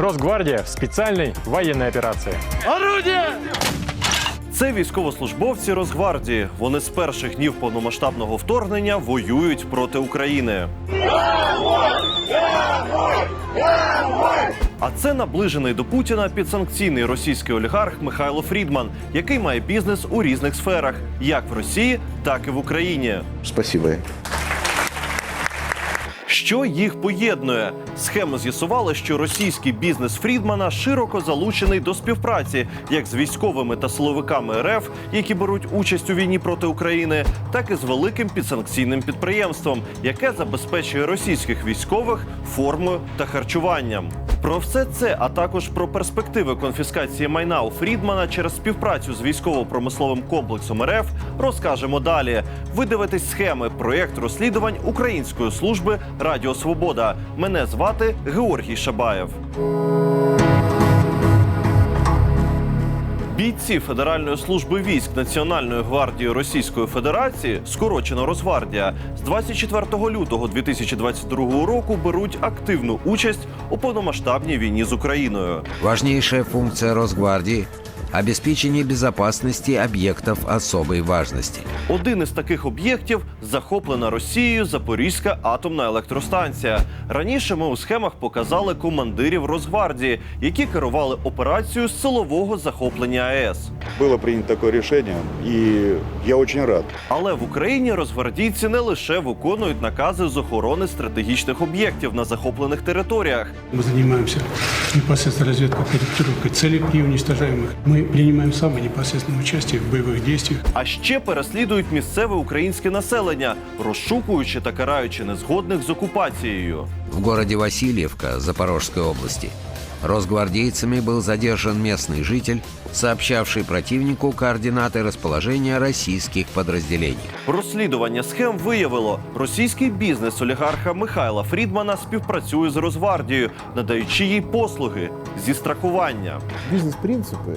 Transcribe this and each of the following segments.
Росгвардия в специальной военной операции. Це військовослужбовці Росгвардії. Вони з перших днів повномасштабного вторгнення воюють проти України. А це наближений до Путіна підсанкційний російський олігарх Михайло Фрідман, який має бізнес у різних сферах, як в Росії, так і в Україні. Спасибо. Що їх поєднує? Схему з'ясували, що російський бізнес Фрідмана широко залучений до співпраці як з військовими та силовиками РФ, які беруть участь у війні проти України, так і з великим підсанкційним підприємством, яке забезпечує російських військових формою та харчуванням. Про все це, а також про перспективи конфіскації майна у Фрідмана через співпрацю з військово-промисловим комплексом РФ розкажемо далі. Ви дивитесь схеми проєкт розслідувань Української служби Радіо Свобода. Мене звати Георгій Шабаєв. Бійці Федеральної служби військ Національної гвардії Російської Федерації, скорочено Росгвардія, з 24 лютого 2022 року беруть активну участь у повномасштабній війні з Україною. Важніша функція Росгвардии – обеспечение безопасности объектов особой важности. Один із таких об'єктів захоплена Росією Запорізька атомна електростанція. Раніше ми у схемах показали командирів Росгвардії, які керували операцією з силового захоплення АЕС. Было принято такое решение, и я очень рад. Але в Україні розгвардійці не лише виконують накази з охорони стратегічних об'єктів на захоплених територіях. Мы занимаемся непосредственно разведкой, корректировкой целей и уничтожаем их. Мы принимаем самое непосредственное участие в боевых действиях. А ще переслідують місцеве українське населення, розшукуючи та караючи незгодних з окупацією. В городе Васильевка Запорожской области росгвардейцами был задержан местный житель, сообщавший противнику координаты расположения российских подразделений. Розслідування схем виявило, російський бізнес олігарха Михайла Фрідмана співпрацює з Росгвардією, надаючи їй послуги зі страхування. Бизнес-принципы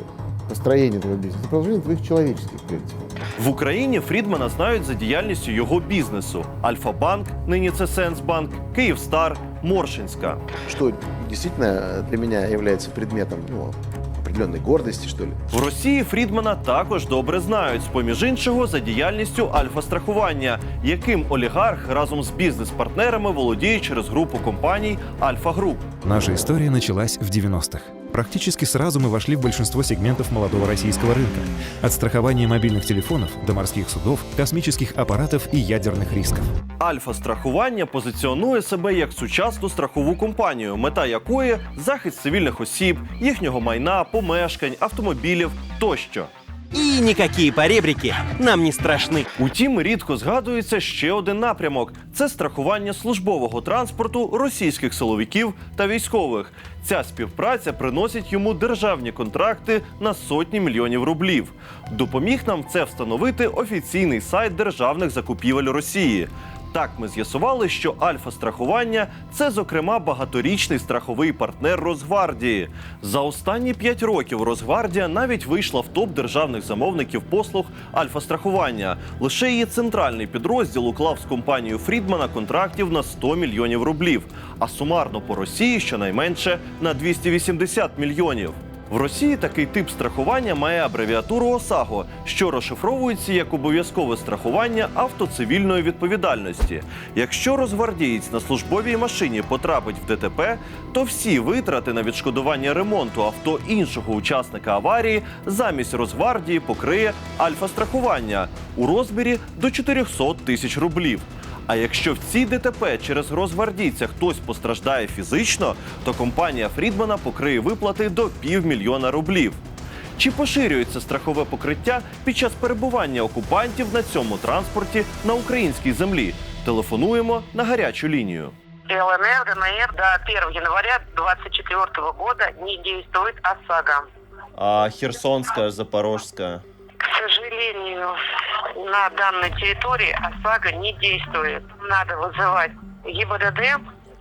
построения этого бизнеса, это продолжение твоих человеческих принципов. В Україні Фрідмана знають за діяльністю його бізнесу: Альфа-банк, нині це Сенсбанк, Київстар, Моршинська. Что действительно для меня является предметом ну, определенной гордости, что ли. В Росії Фрідмана також добре знають, з поміж іншого, за діяльністю Альфа-страхування, яким олігарх разом з бізнес-партнерами володіє через групу компаній Альфа Груп. Наша история началась в 90-х. Практически сразу мы вошли в большинство сегментов молодого российского рынка. От страхования мобильных телефонов до морских судов, космических аппаратов и ядерных рисков. Альфа-страхування позиціонує себе як сучасну страхову компанію, мета якої захист цивільних осіб, їхнього майна, помешкань, автомобілів тощо. И ніякі поребрики нам не страшні. Утім, рідко згадується ще один напрямок: це страхування службового транспорту російських силовиків та військових. Ця співпраця приносить йому державні контракти на сотні мільйонів рублів. Допоміг нам це встановити офіційний сайт державних закупівель Росії. Так ми з'ясували, що Альфа-страхування це, зокрема, багаторічний страховий партнер Росгвардії. За останні п'ять років Росгвардія навіть вийшла в топ державних замовників послуг Альфа-страхування. Лише її центральний підрозділ уклав з компанією Фрідмана контрактів на 100 мільйонів рублів, а сумарно по Росії щонайменше на 280 мільйонів. В Росії такий тип страхування має абревіатуру ОСАГО, що розшифровується як обов'язкове страхування автоцивільної відповідальності. Якщо розгвардієць на службовій машині потрапить в ДТП, то всі витрати на відшкодування ремонту авто іншого учасника аварії замість Росгвардії покриє Альфа-страхування у розмірі до 400 тисяч рублів. А якщо в цій ДТП через розгвардійця хтось постраждає фізично, то компанія Фрідмана покриє виплати до півмільйона рублів. Чи поширюється страхове покриття під час перебування окупантів на цьому транспорті на українській землі? Телефонуємо на гарячу лінію. ЛНР, ДНР до 1 января 2024 года не действует ОСАГО. А Херсонська, Запорожська. К сожалению, на данной территории ОСАГО не действует. Надо вызывать ГИБДД,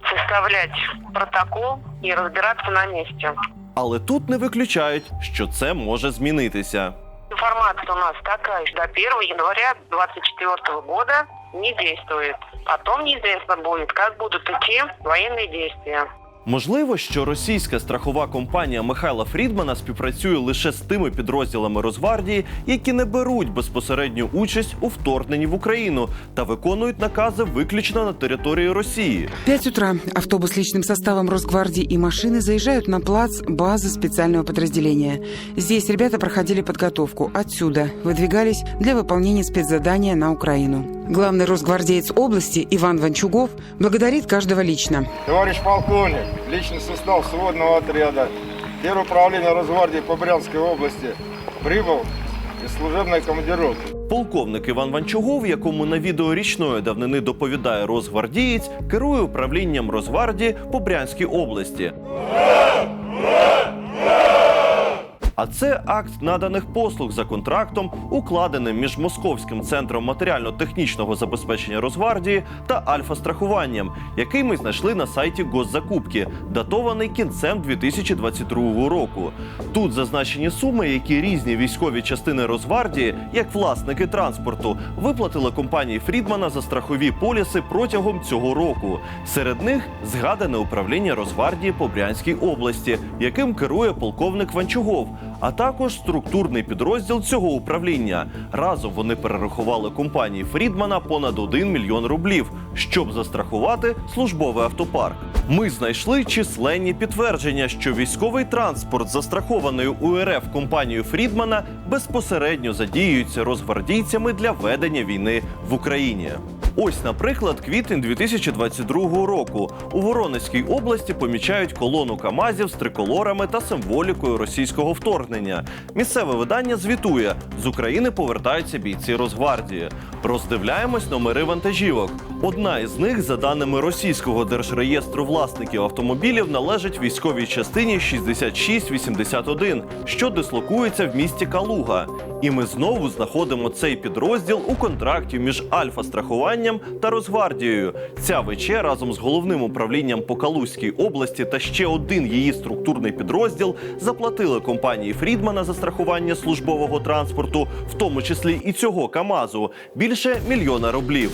составлять протокол и разбираться на месте. Але тут не виключають, що це може змінитися. Информация у нас такая, что до 1 января 2024 года не действует. Потом неизвестно будет, как будут идти военные действия. Можливо, що російська страхова компанія Михайла Фрідмана співпрацює лише з тими підрозділами Росгвардії, які не беруть безпосередню участь у вторгненні в Україну та виконують накази виключно на території Росії. 5 утра. Автобус с личным составом Росгвардии и машины заезжают на плац базы специального подразделения. Здесь ребята проходили подготовку. Отсюда выдвигались для выполнения спецзадания на Украину. Главный росгвардеец области Иван Ванчугов благодарит каждого лично. Товарищ полковник, личный состав сводного отряда, Первое управление Росгвардии по Брянской области прибыл из служебной командировки. Полковник Іван Ванчугов, якому на відео річної давнини доповідає Росгвардієць, керує управлінням Росгвардії по Брянській області. А це акт наданих послуг за контрактом, укладеним між Московським центром матеріально-технічного забезпечення Росгвардії та Альфа-страхуванням, який ми знайшли на сайті Госзакупки, датований кінцем 2022 року. Тут зазначені суми, які різні військові частини Росгвардії, як власники транспорту, виплатили компанії Фрідмана за страхові поліси протягом цього року. Серед них згадане управління Росгвардії по Брянській області, яким керує полковник Ванчугов, а також структурний підрозділ цього управління. Разом вони перерахували компанії Фрідмана понад 1 мільйон рублів, щоб застрахувати службовий автопарк. Ми знайшли численні підтвердження, що військовий транспорт, застрахований у РФ компанією Фрідмана, безпосередньо задіюється розгвардійцями для ведення війни в Україні. Ось, наприклад, квітень 2022 року у Воронезькій області помічають колону КАМАЗів з триколорами та символікою російського вторгнення. Місцеве видання звітує: з України повертаються бійці Росгвардії. Роздивляємось номери вантажівок. Одна із них, за даними російського держреєстру власників автомобілів, належить військовій частині 6681, що дислокується в місті Калуга. І ми знову знаходимо цей підрозділ у контракті між Альфа-страхуванням та Росгвардією. Ця вече разом з головним управлінням по Калузькій області та ще один її структурний підрозділ заплатили компанії Фрідмана за страхування службового транспорту, в тому числі і цього КАМАЗу, більше мільйона рублів.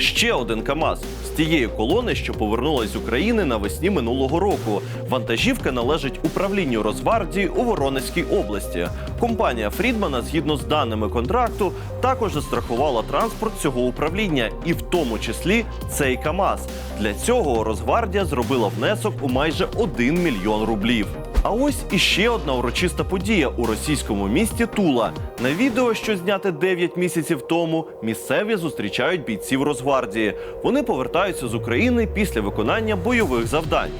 Ще один КАМАЗ з тієї колони, що повернулась з України навесні минулого року. Вантажівка належить управлінню Росгвардії у Воронезькій області. Компанія Фрідмана, згідно з даними контракту, також застрахувала транспорт цього управління, і в тому числі цей КАМАЗ. Для цього Росгвардія зробила внесок у майже 1 мільйон рублів. А ось іще одна урочиста подія у російському місті Тула. На відео, що зняте 9 місяців тому, місцеві зустрічають бійців Росгвардії. Вони повертаються з України після виконання бойових завдань.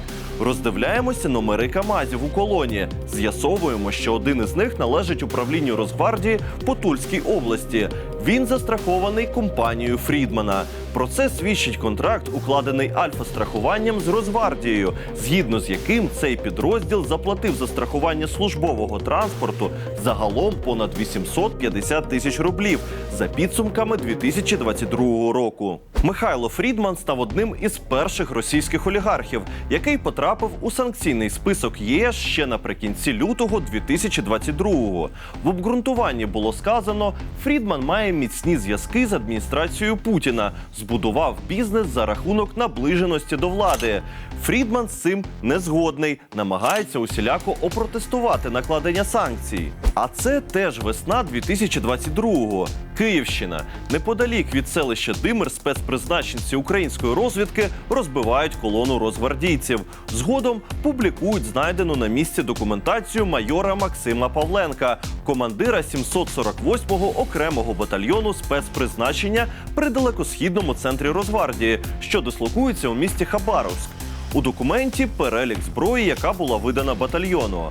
Роздивляємося номери КАМАЗів у колоні. З'ясовуємо, що один із них належить управлінню Росгвардії по Тульській області. Він застрахований компанією Фрідмана. Про це свідчить контракт, укладений Альфа-страхуванням з Росгвардією, згідно з яким цей підрозділ заплатив за страхування службового транспорту загалом понад 850 тисяч рублів за підсумками 2022 року. Михайло Фрідман став одним із перших російських олігархів, який потрапив у санкційний список ЄС ще наприкінці лютого 2022-го. В обґрунтуванні було сказано, Фрідман має міцні зв'язки з адміністрацією Путіна, збудував бізнес за рахунок наближеності до влади. Фрідман з цим не згодний, намагається усіляко опротестувати накладення санкцій. А це теж весна 2022-го. Київщина неподалік від селища Димир спецпризначенці української розвідки розбивають колону розгвардійців. Згодом публікують знайдену на місці документацію майора Максима Павленка, командира 748-го окремого батальйону спецпризначення при далекосхідному центрі Росгвардії, що дислокується у місті Хабаровськ. У документі перелік зброї, яка була видана батальйону.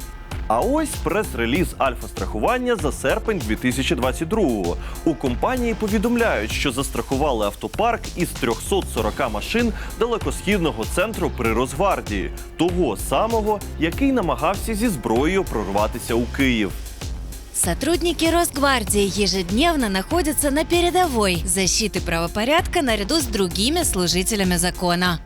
А ось прес-реліз Альфа-страхування за серпень 2022-го. У компанії повідомляють, що застрахували автопарк із 340 машин далекосхідного центру при Росгвардії, того самого, який намагався зі зброєю прорватися у Київ. Сотрудники Росгвардии ежедневно находятся на передовой защиты правопорядка наряду с другими служителями закона.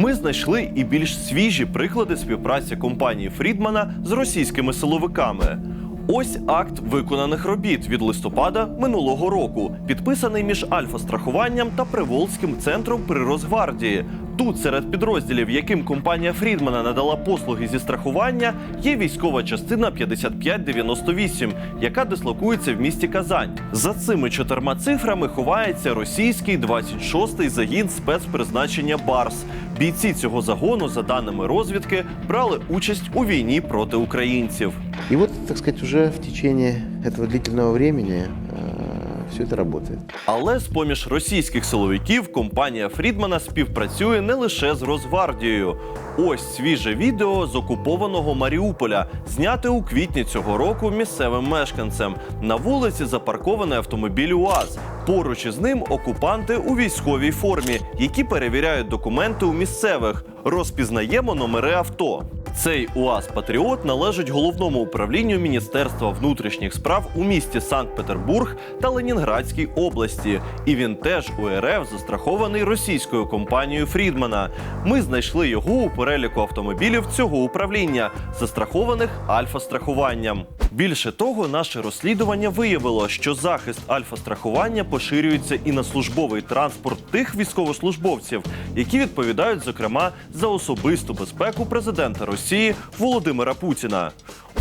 Ми знайшли і більш свіжі приклади співпраці компанії Фрідмана з російськими силовиками. Ось акт виконаних робіт від листопада минулого року, підписаний між Альфа-страхуванням та Приволзьким центром при Росгвардії. Тут серед підрозділів, яким компанія Фрідмана надала послуги зі страхування, є військова частина 5598, яка дислокується в місті Казань. За цими чотирма цифрами ховається російський 26-й загін спецпризначення Барс. Бійці цього загону, за даними розвідки, брали участь у війні проти українців. И вот, так сказать, уже в течение этого длительного времени все это работает. Але з поміж російських силовиків компанія Фрідмана співпрацює не лише з Росгвардією. Ось свіже відео з окупованого Маріуполя, зняте у квітні цього року місцевим мешканцем. На вулиці запаркований автомобіль УАЗ. Поруч із ним окупанти у військовій формі, які перевіряють документи у місцевих. Розпізнаємо номери авто. Цей УАЗ Патріот належить головному управлінню Міністерства внутрішніх справ у місті Санкт-Петербург та Ленінградській області. І він теж у РФ застрахований російською компанією Фрідмана. Ми знайшли його у переліку автомобілів цього управління, застрахованих Альфа-страхуванням. Більше того, наше розслідування виявило, що захист альфа-страхування поширюється і на службовий транспорт тих військовослужбовців, які відповідають, зокрема, за особисту безпеку президента Росії Володимира Путіна.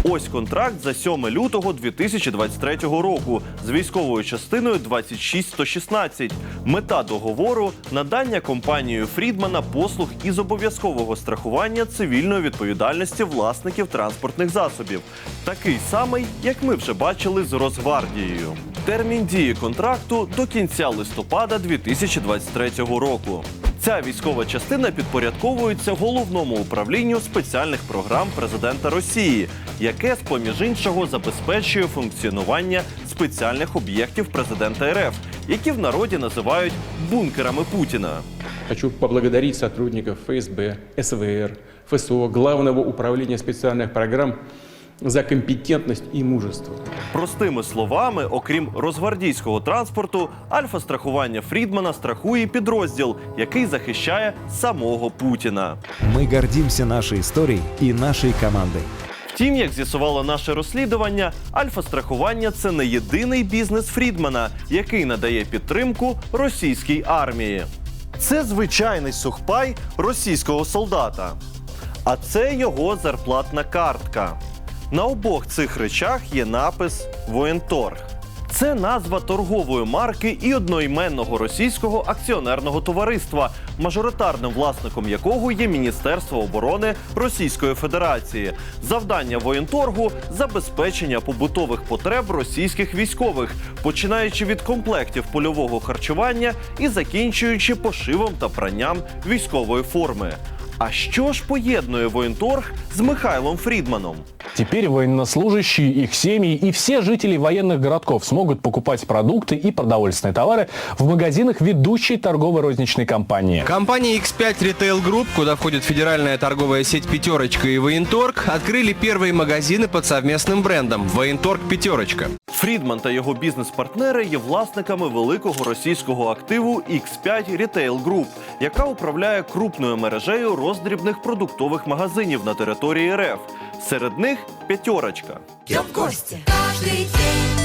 Ось контракт за 7 лютого 2023 року з військовою частиною 26116. Мета договору надання компанією Фрідмана послуг із обов'язкового страхування цивільної відповідальності власників транспортних засобів, такий самий, як ми вже бачили з Росгвардією. Термін дії контракту до кінця листопада 2023 року. Ця військова частина підпорядковується головному управлінню спеціальних програм президента Росії, яке з поміж іншого забезпечує функціонування спеціальних об'єктів президента РФ, які в народі називають бункерами Путіна. Хочу поблагодарить сотрудников ФСБ, СВР, ФСО, Главного управления специальных программ за компетентность и мужество. Простими словами, окрім розгвардійського транспорту, альфа-страхування Фрідмана страхує підрозділ, який захищає самого Путіна. Мы гордимся нашей историей и нашей командой. Втім, як з'ясувало наше розслідування, альфа-страхування це не єдиний бізнес Фрідмана, який надає підтримку російській армії. Це звичайний сухпай російського солдата. А це його зарплатна картка. На обох цих речах є напис Воєнторг. Це назва торгової марки і одноіменного російського акціонерного товариства, мажоритарним власником якого є Міністерство оборони Російської Федерації. Завдання воєнторгу забезпечення побутових потреб російських військових, починаючи від комплектів польового харчування і закінчуючи пошивом та пранням військової форми. А що ж поєднує воєнторг з Михайлом Фрідманом? Теперь военнослужащие, их семьи и все жители военных городков смогут покупать продукты и продовольственные товары в магазинах ведущей торгово-розничной компании. Компания X5 Retail Group, куда входит федеральная торговая сеть «Пятерочка» и «Военторг», открыли первые магазины под совместным брендом «Военторг Пятерочка». Фрідман та його бізнес-партнери є власниками великого російського активу X5 Retail Group, яка управляє крупною мережею роздрібних продуктових магазинів на території РФ. Серед них п'ятерочка. Я в гості Каждый день.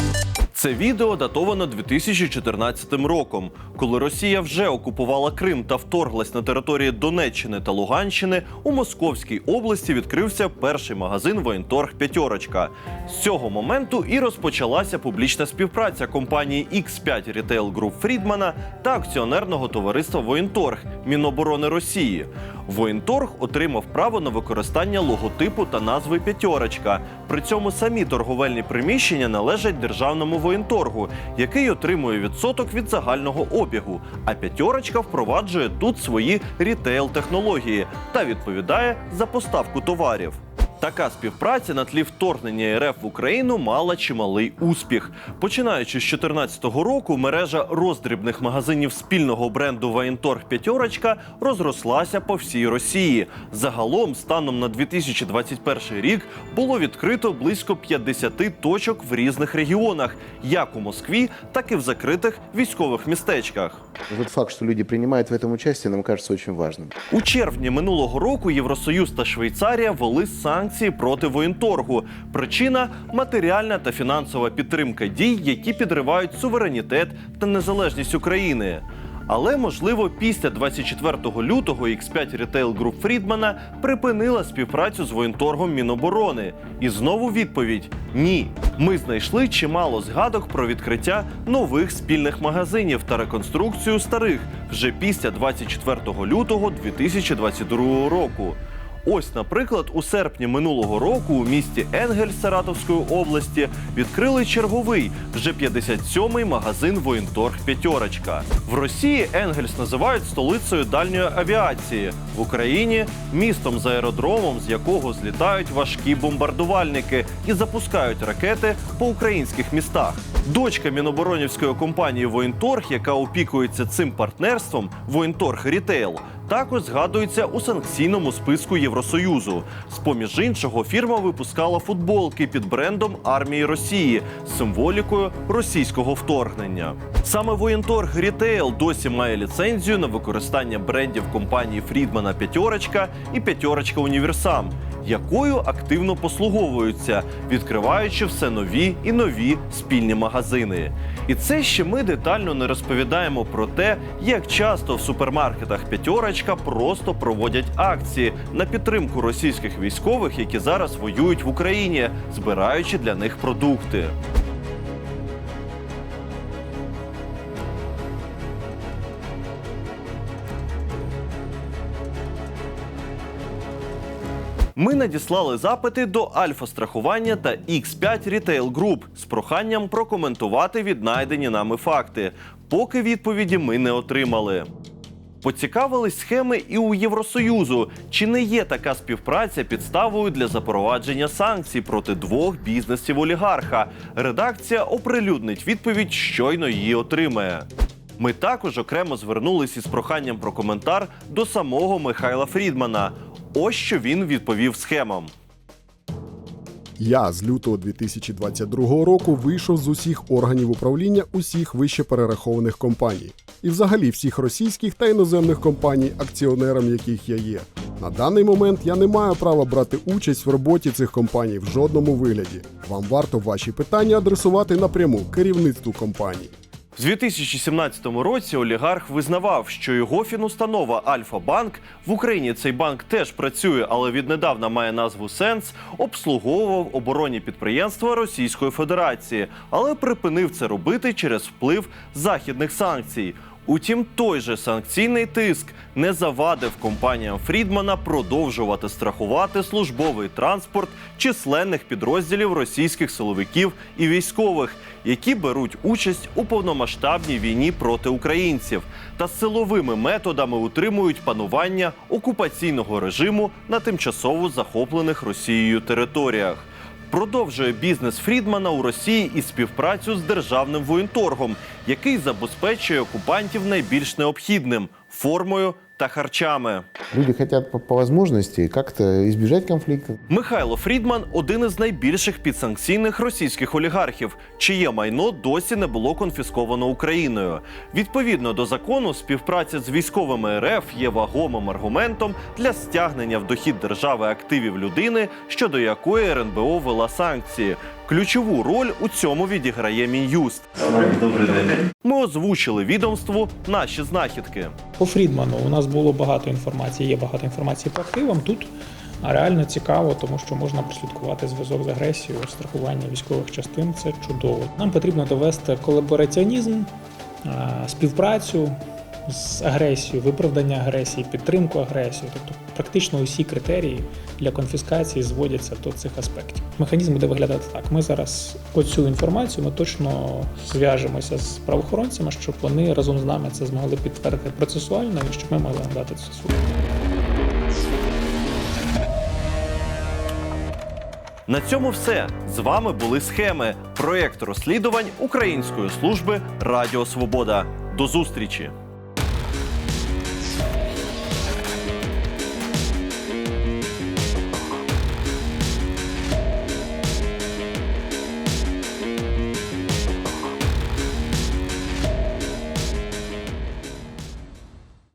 Це відео датовано 2014 роком, коли Росія вже окупувала Крим та вторглась на території Донеччини та Луганщини. У Московській області відкрився перший магазин Воєнторг П'ятерочка. З цього моменту і розпочалася публічна співпраця компанії X5 Retail Group Фрідмана та акціонерного товариства Воєнторг Міноборони Росії. Воєнторг отримав право на використання логотипу та назви П'ятерочка. При цьому самі торговельні приміщення належать державному воєнторгу, який отримує відсоток від загального обігу. А п'ятерочка впроваджує тут свої рітейл-технології та відповідає за поставку товарів. Така співпраця на тлі вторгнення РФ в Україну мала чималий успіх. Починаючи з 2014 року, мережа роздрібних магазинів спільного бренду Воєнторг П'ятерочка розрослася по всій Росії. Загалом, станом на 2021 рік, було відкрито близько 50 точок в різних регіонах, як у Москві, так і в закритих військових містечках. Тот факт, что люди принимают в этом участие, нам кажется очень важным. У червні минулого року Євросоюз та Швейцарія ввели санкції санкції проти воєнторгу. Причина матеріальна та фінансова підтримка дій, які підривають суверенітет та незалежність України. Але можливо, після 24 лютого X5 Retail Group Фрідмана припинила співпрацю з воєнторгом Міноборони. І знову відповідь: ні. Ми знайшли чимало згадок про відкриття нових спільних магазинів та реконструкцію старих вже після 24 лютого 2022 року. Ось, наприклад, у серпні минулого року у місті Енгель Саратовської області відкрили черговий вже 57-й магазин Воєнторг П'ятерочка. В Росії Енгельс називають столицею дальньої авіації в Україні містом з аеродромом, з якого злітають важкі бомбардувальники і запускають ракети по українських містах. Дочка міноборонівської компанії Воєнторг, яка опікується цим партнерством, Воєнторг Рітейл, також згадується у санкційному списку Євросоюзу. З поміж іншого, фірма випускала футболки під брендом армії Росії з символікою російського вторгнення. Саме воєнторг Рітейл досі має ліцензію на використання брендів компанії Фрідмана П'ятерочка і П'ятерочка Універсам, якою активно послуговуються, відкриваючи все нові і нові спільні магазини. І це ще ми детально не розповідаємо про те, як часто в супермаркетах П'ятерочка просто проводять акції на підтримку російських військових, які зараз воюють в Україні, збираючи для них продукти. Ми надіслали запити до Альфа страхування та X5 Retail Group з проханням прокоментувати віднайдені нами факти. Поки відповіді ми не отримали. Поцікавились схеми і у Євросоюзу. Чи не є така співпраця підставою для запровадження санкцій проти двох бізнесів олігарха? Редакція оприлюднить відповідь, щойно її отримає. Ми також окремо звернулись із проханням про коментар до самого Михайла Фрідмана. Ось що він відповів схемам. Я з лютого 2022 року вийшов з усіх органів управління усіх вище перерахованих компаній, і взагалі всіх російських та іноземних компаній, акціонером яких я є. На даний момент я не маю права брати участь в роботі цих компаній в жодному вигляді. Вам варто ваші питання адресувати напряму керівництву компаній. В 2017 році олігарх визнавав, що його фінустанова Альфа-Банк в Україні цей банк теж працює, але віднедавна має назву Сенс, обслуговував оборонні підприємства Російської Федерації, але припинив це робити через вплив західних санкцій. Утім, той же санкційний тиск не завадив компаніям Фрідмана продовжувати страхувати службовий транспорт численних підрозділів російських силовиків і військових, які беруть участь у повномасштабній війні проти українців та силовими методами утримують панування окупаційного режиму на тимчасово захоплених Росією територіях. Продовжує бізнес Фрідмана у Росії і співпрацю з державним воєнторгом, який забезпечує окупантів найбільш необхідним формою та харчами. Люди хотят по, по возможности как-то избежать конфликта. Михайло Фрідман один із найбільших підсанкційних російських олігархів, чиє майно досі не було конфісковано Україною. Відповідно до закону, співпраця з військовими РФ є вагомим аргументом для стягнення в дохід держави активів людини, щодо якої РНБО вела санкції. Ключову роль у цьому відіграє мін'юст. Добрий день. Ми озвучили відомству наші знахідки. По Фрідману у нас було багато інформації, є багато інформації по активам. Тут реально цікаво, тому що можна прослідкувати зв'язок з агресією, страхування військових частин. Це чудово. Нам потрібно довести колабораціонізм, співпрацю з агресією, виправдання агресії, підтримку агресії. Тобто практично усі критерії для конфіскації зводяться до цих аспектів. Механізм буде виглядати так. Ми зараз оцю інформацію ми точно зв'яжемося з правоохоронцями, щоб вони разом з нами це змогли підтвердити процесуально, і щоб ми могли надати це суду. На цьому все. З вами були схеми. Проєкт розслідувань Української служби Радіо Свобода. До зустрічі!